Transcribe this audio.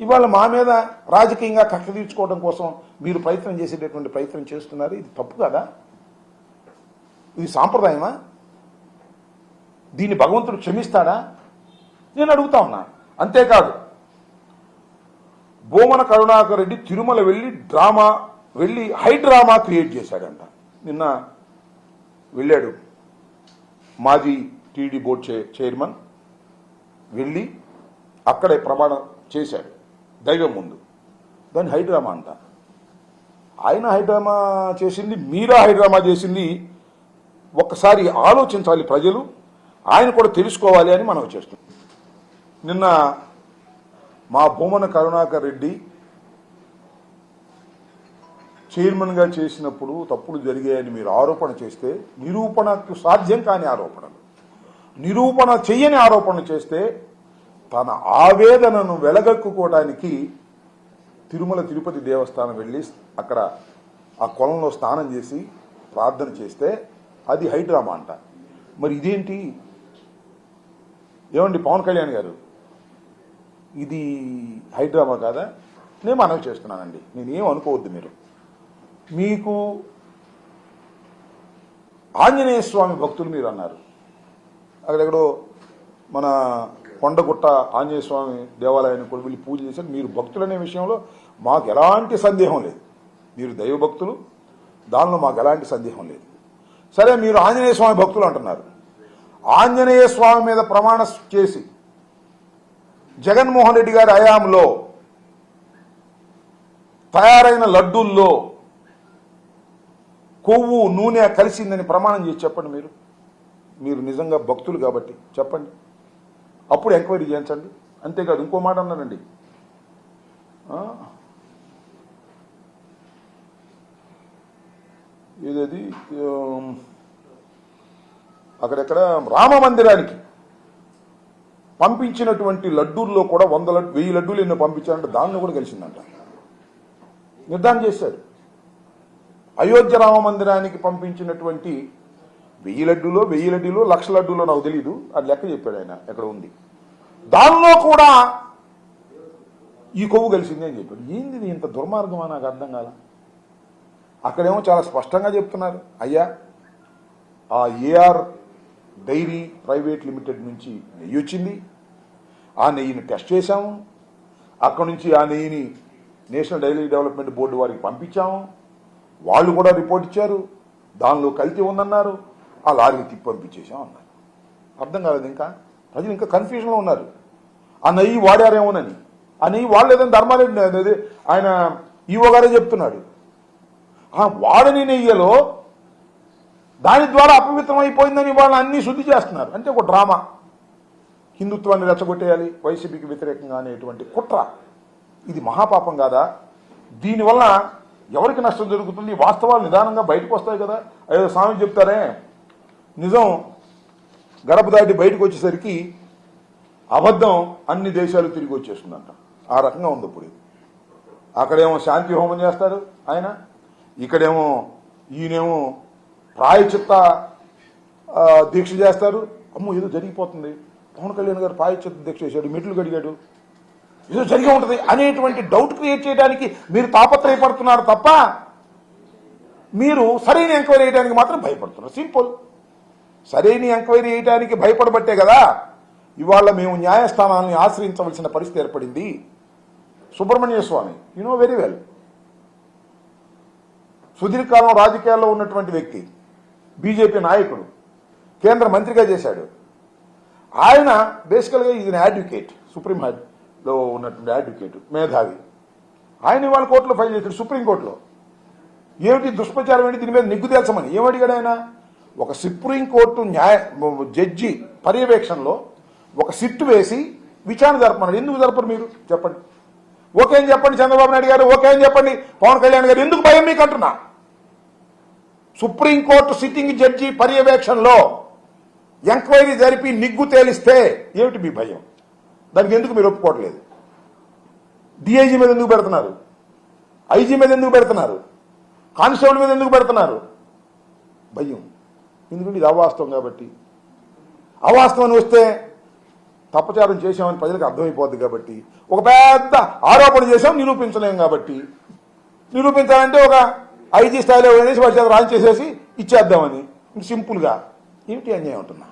ఇవాళ మా మీద రాజకీయంగా కక్ష తీర్చుకోవడం కోసం మీరు ప్రయత్నం చేసేటటువంటి ప్రయత్నం చేస్తున్నారు. ఇది తప్పు కదా? ఇది సాంప్రదాయమా? దీన్ని భగవంతుడు క్షమిస్తాడా? నేను అడుగుతా ఉన్నా. అంతేకాదు భూమన కరుణాకర్ రెడ్డి తిరుమల వెళ్ళి డ్రామా వెళ్ళి హై డ్రామా క్రియేట్ చేశాడంట. నిన్న వెళ్ళాడు మాజీ టీడీ బోర్డ్ చైర్మన్ వెళ్ళి అక్కడే ప్రమాణం చేశాడు. దైవం ముందు. దాన్ని హైడ్రామా అంట. ఆయన హైడ్రామా చేసింది మీరా హైడ్రామా చేసింది ఒక్కసారి ఆలోచించాలి ప్రజలు ఆయన కూడా తెలుసుకోవాలి అని మనం చేస్తున్నాం. నిన్న మా భూమన కరుణాకర్ రెడ్డి చైర్మన్గా చేసినప్పుడు తప్పులు జరిగాయని మీరు ఆరోపణ చేస్తే నిరూపణకు సాధ్యం కాని ఆరోపణలు. నిరూపణ చెయ్యని ఆరోపణ చేస్తే తన ఆవేదనను వెలగక్కుకోవడానికి తిరుమల తిరుపతి దేవస్థానం వెళ్ళి అక్కడ ఆ కొలంలో స్నానం చేసి ప్రార్థన చేస్తే అది హైడ్రామా అంట. మరి ఇదేంటి? ఏమండి పవన్ కళ్యాణ్ గారు? ఇది హైడ్రామా కాదా? నేను మనవి చేస్తున్నానండి. నేనేం అనుకోవద్దు మీరు. మీకు ఆంజనేయ స్వామి భక్తులు మీరు అన్నారు అక్కడెక్కడో మన కొండగుట్ట ఆంజనేయ స్వామి దేవాలయాన్ని కూడా వెళ్ళి పూజ చేశారు. మీరు భక్తులనే విషయంలో మాకు ఎలాంటి సందేహం లేదు. మీరు దైవ భక్తులు దానిలో మాకు ఎలాంటి సందేహం లేదు. సరే మీరు ఆంజనేయ స్వామి భక్తులు అంటున్నారు. ఆంజనేయ స్వామి మీద ప్రమాణ చేసి జగన్మోహన్ రెడ్డి గారి హయాంలో తయారైన లడ్డూల్లో కొవ్వు నూనె కలిసిందని ప్రమాణం చేసి చెప్పండి మీరు. మీరు నిజంగా భక్తులు కాబట్టి చెప్పండి. అప్పుడు ఎంక్వైరీ చేయించండి. అంతేకాదు ఇంకో మాట అన్నానండి. ఆ? ఏదది? అక్కడెక్కడ? రామ మందిరానికి పంపించినటువంటి లడ్డూల్లో కూడా వంద లడ్డు వెయ్యి లడ్డూలు ఎన్నో పంపించారంటే దానిలో కూడా కలిసిందంట నిర్ధారణ చేశారు. అయోధ్య రామ మందిరానికి పంపించినటువంటి వెయ్యి లడ్డూలో వెయ్యి లడ్డూలో లక్ష లడ్డూలో నాకు తెలియదు అది లెక్క చెప్పాడు ఆయన ఎక్కడ ఉంది. దానిలో కూడా ఈ కొవ్వు కలిసింది అని చెప్పాడు. ఏంది ఇంత ఇంత దుర్మార్గమా? నాకు అర్థం కాల. అక్కడేమో చాలా స్పష్టంగా చెప్తున్నారు. అయ్యా ఆ ఏఆర్ డైరీ ప్రైవేట్ లిమిటెడ్ నుంచి నెయ్యి వచ్చింది. ఆ నెయ్యిని టెస్ట్ చేశాము. అక్కడ నుంచి ఆ నెయ్యిని నేషనల్ డైరీ డెవలప్మెంట్ బోర్డు వారికి పంపించాము. వాళ్ళు కూడా రిపోర్ట్ ఇచ్చారు. దానిలో కల్తీ ఉందన్నారు. ఆ లారీని తిప్పి పంపించేసాం అన్నారు. అర్థం కాలేదు ఇంకా? ప్రజలు ఇంకా కన్ఫ్యూజన్లో ఉన్నారు. ఆ నెయ్యి వాడారేమోనని. ఆ నెయ్యి వాడలేదని ధర్మారెడ్డి ఆయన ఈవో గారే చెప్తున్నాడు. ఆ వాడని నెయ్యలో దాని ద్వారా అపవిత్రం అయిపోయిందని వాళ్ళు అన్ని శుద్ధి చేస్తున్నారు. అంటే ఒక డ్రామా. హిందుత్వాన్ని రెచ్చగొట్టేయాలి వైసీపీకి వ్యతిరేకంగా అనేటువంటి కుట్ర. ఇది మహాపాపం కాదా? దీనివల్ల ఎవరికి నష్టం జరుగుతుంది? వాస్తవాలు నిదానంగా బయటకు వస్తాయి కదా. అయ్యో స్వామి చెప్తారే నిజం గడప దాటి బయటకు వచ్చేసరికి అబద్ధం అన్ని దేశాలు తిరిగి వచ్చేస్తుందంట. ఆ రకంగా ఉంది ఇప్పుడు అక్కడేమో శాంతి హోమం చేస్తారు ఆయన ఇక్కడేమో ఈయనేమో ప్రాయచిత్త దీక్ష చేస్తారు. అమ్మో ఏదో జరిగిపోతుంది. పవన్ కళ్యాణ్ గారు ప్రాయచిత్త దీక్ష చేశాడు మెట్లు గడిగాడు ఏదో జరిగి ఉంటుంది అనేటువంటి డౌట్ క్రియేట్ చేయడానికి మీరు తాపత్రయపడుతున్నారు తప్ప మీరు సరైన ఎంక్వైరీ చేయడానికి మాత్రం భయపడుతున్నారు. సింపుల్ సరైన ఎంక్వైరీ చేయడానికి భయపడబట్టే కదా. ఇవాళ మేము న్యాయస్థానాన్ని ఆశ్రయించవలసిన పరిస్థితి ఏర్పడింది. Subramanya Swamy you know very well సుదీర్ఘకాలం రాజకీయాల్లో ఉన్నటువంటి వ్యక్తి బీజేపీ నాయకుడు కేంద్ర మంత్రిగా చేశాడు. ఆయన బేసికల్గా ఈజ్ అడ్వకేట్ సుప్రీం లో ఉన్నటువంటి అడ్వకేట్ మేధావి. ఆయన ఇవాళ కోర్టులో ఫైల్ చేశాడు సుప్రీంకోర్టులో ఏమిటి దుష్ప్రచారం ఏంటి? దీని మీద నిగ్గు తేల్చమని. ఏమడిగాడు ఆయన? ఒక సుప్రీంకోర్టు న్యాయ జడ్జి పర్యవేక్షణలో ఒక సిట్టు వేసి విచారణ జరపమన్నాడు ఎందుకు జరపరు మీరు? చెప్పండి. ఓకే అని చెప్పండి చంద్రబాబు నాయుడు గారు ఓకే అని చెప్పండి పవన్ కళ్యాణ్ గారు. ఎందుకు భయం మీకు అంటున్నా? సుప్రీంకోర్టు సిట్టింగ్ జడ్జి పర్యవేక్షణలో ఎంక్వైరీ జరిపి నిగ్గు తేలిస్తే ఏమిటి మీ భయం? దానికి ఎందుకు మీరు ఒప్పుకోవట్లేదు? డిఐజీ మీద ఎందుకు పెడుతున్నారు? ఐజీ మీద ఎందుకు పెడుతున్నారు? కానిస్టేబుల్ మీద ఎందుకు పెడుతున్నారు? భయం. ఎందుకంటే ఇది అవాస్తవం కాబట్టి. అవాస్తవం వస్తే తప్పచారం చేశామని ప్రజలకు అర్థమైపోద్ది కాబట్టి. ఒక పెద్ద ఆరోపణ చేశాం నిరూపించలేం కాబట్టి. నిరూపించాలంటే ఒక ఐజీ స్థాయిలో వేసి వాటి చేత చేసేసి ఇచ్చేద్దామని. సింపుల్గా. ఏమిటి అన్యాయం ఉంటున్నా